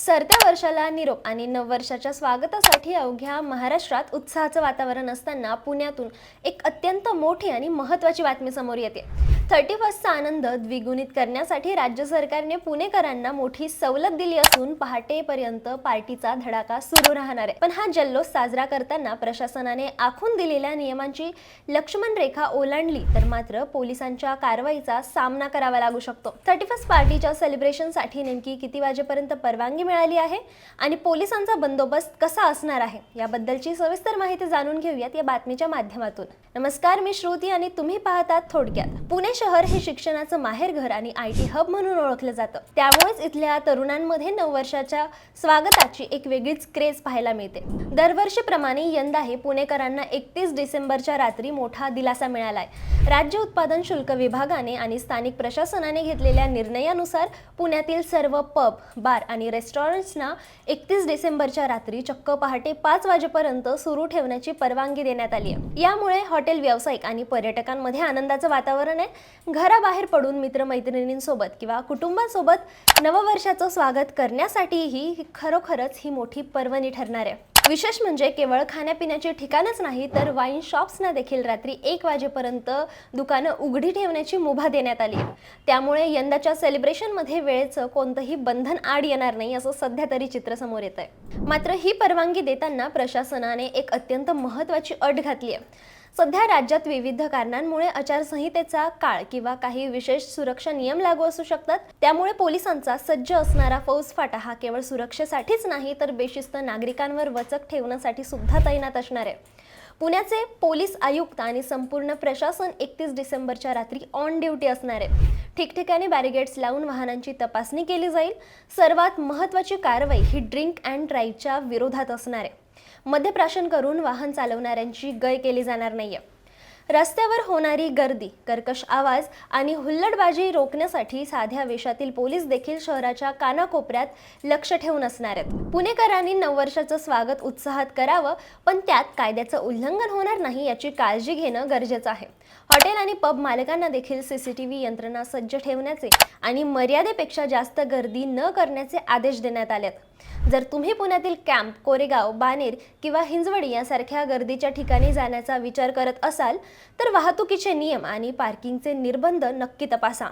सरत्या वर्षाला निरोप आणि नववर्षाच्या स्वागतासाठी अवघ्या महाराष्ट्रात उत्साहाचं वातावरण असताना पुण्यातून एक अत्यंत मोठी आणि महत्त्वाची बातमी समोर येते. थर्टी फर्स्टचा आनंद द्विगुणित करण्यासाठी राज्य सरकारने पुणेकरांना मोठी सवलत दिली असून पहाटेपर्यंत पार्टीचा धडाका सुरू राहणार आहे. पण हा जल्लोष साजरा करताना प्रशासनाने आखून दिलेल्या नियमांची लक्ष्मण रेखा ओलांडली तर मात्र पोलिसांच्या कारवाईचा सामना करावा लागू शकतो. थर्टी फर्स्ट पार्टीच्या सेलिब्रेशनसाठी नेमकी किती वाजेपर्यंत परवानगी मिळाली आहे आणि पोलिसांचा बंदोबस्त कसा असणार आहे याबद्दलची सविस्तर माहिती जाणून घेऊयात या बातमीच्या माध्यमातून. नमस्कार मी श्रुती आणि तुम्ही पाहतात थोडक्यात. पुणे शहर हे शिक्षणाचं माहेरघर आणि आय टी हब म्हणून ओळखलं जातं. त्यामुळेच इथल्या तरुणांमध्ये नऊ वर्षाच्या स्वागताची एक वेगळीच क्रेज पाहायला मिळते. दरवर्षीप्रमाणे यंदाही पुणेकरांना एकतीस डिसेंबरच्या रात्री मोठा दिलासा मिळालाय. राज्य उत्पादन शुल्क विभागाने आणि स्थानिक प्रशासनाने घेतलेल्या निर्णयानुसार पुण्यातील सर्व पब बार आणि रेस्टॉरंट्सना एकतीस डिसेंबरच्या रात्री चक्क पहाटे पाच वाजेपर्यंत सुरू ठेवण्याची परवानगी देण्यात आली आहे यामुळे हॉटेल व्यावसायिक आणि पर्यटकांमध्ये आनंदाचं वातावरण आहे. घराबाहेर पडून मित्रमैत्रिणींसोबत किंवा कुटुंबासोबत नववर्षाचं स्वागत करण्यासाठीही खरोखरच ही मोठी पर्वणी ठरणार आहे. विशेष म्हणजे केवळ खाण्यापिण्याची ठिकाणच नाही तर वाईन शॉप्सना देखील रात्री एक वाजेपर्यंत दुकानं उघडी ठेवण्याची मुभा देण्यात आली. त्यामुळे यंदाच्या सेलिब्रेशनमध्ये वेळेचं कोणतंही बंधन आड येणार नाही असं सध्या तरी चित्र समोर येत आहे मात्र ही परवानगी देताना प्रशासनाने एक अत्यंत महत्त्वाची अट घातली आहे. सध्या राज्यात विविध कारणांमुळे आचारसंहितेचा काळ किंवा काही विशेष सुरक्षा नियम लागू असू शकतात. त्यामुळे पोलिसांचा सज्ज असणारा फौजफाटा हा केवळ सुरक्षेसाठीच नाही तर बेशिस्त नागरिकांवर वचक ठेवण्यासाठी सुद्धा तैनात असणार आहे. पुण्याचे पोलीस आयुक्त आणि संपूर्ण प्रशासन एकतीस डिसेंबरच्या रात्री ऑन ड्युटी असणार आहे. ठिकठिकाणी बॅरिगेड्स लावून वाहनांची तपासणी केली जाईल. सर्वात महत्त्वाची कारवाई ही ड्रिंक अँड ड्राईव्हच्या विरोधात असणार आहे. मद्यप्राशन करून वाहन चालवणाऱ्यांची गय केली जाणार नाहीये. रस्त्यावर होणारी गर्दी कर्कश आवाज आणि हुल्लडबाजी रोखण्यासाठी साध्या वेशातील पोलीस देखील शहराच्या कानाकोपऱ्यात लक्ष ठेवून असणार आहेत. पुणेकरांनी नववर्षाचं स्वागत उत्साहात करावं पण त्यात कायद्याचं उल्लंघन होणार नाही याची काळजी घेणं गरजेचं आहे. हॉटेल आणि पब मालकांना देखील सीसीटीव्ही यंत्रणा सज्ज ठेवण्याचे आणि मर्यादेपेक्षा जास्त गर्दी न करण्याचे आदेश देण्यात आलेत. जर तुम्ही पुण्यातील कॅम्प कोरेगाव बानेर किंवा हिंजवडी यासारख्या गर्दीच्या ठिकाणी जाण्याचा विचार करत असाल तर वाहतुकीचे नियम आणि पार्किंगचे निर्बंध नक्की तपासा.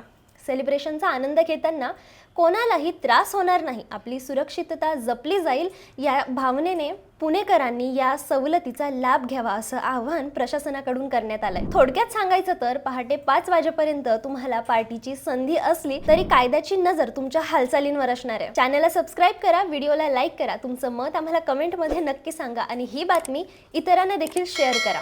सेलिब्रेशनचा आनंद घेताना कोणालाही त्रास होणार नाही. आपली सुरक्षितता जपली जाईल. या भावनेने पुणेकरांनी या सवलतीचा लाभ घ्यावा असं आव्हान प्रशासनाकडून करण्यात आलंय. थोडक्यात सांगायचं तर पहाटे पाच वाजेपर्यंत तुम्हाला पार्टीची संधी असली तरी कायद्याची नजर तुमच्या हालचालींवर असणार आहे. चॅनलला सबस्क्राईब करा व्हिडिओला लाईक करा तुमचं मत आम्हाला कमेंटमध्ये नक्की सांगा आणि ही बातमी इतरांना देखील शेअर करा.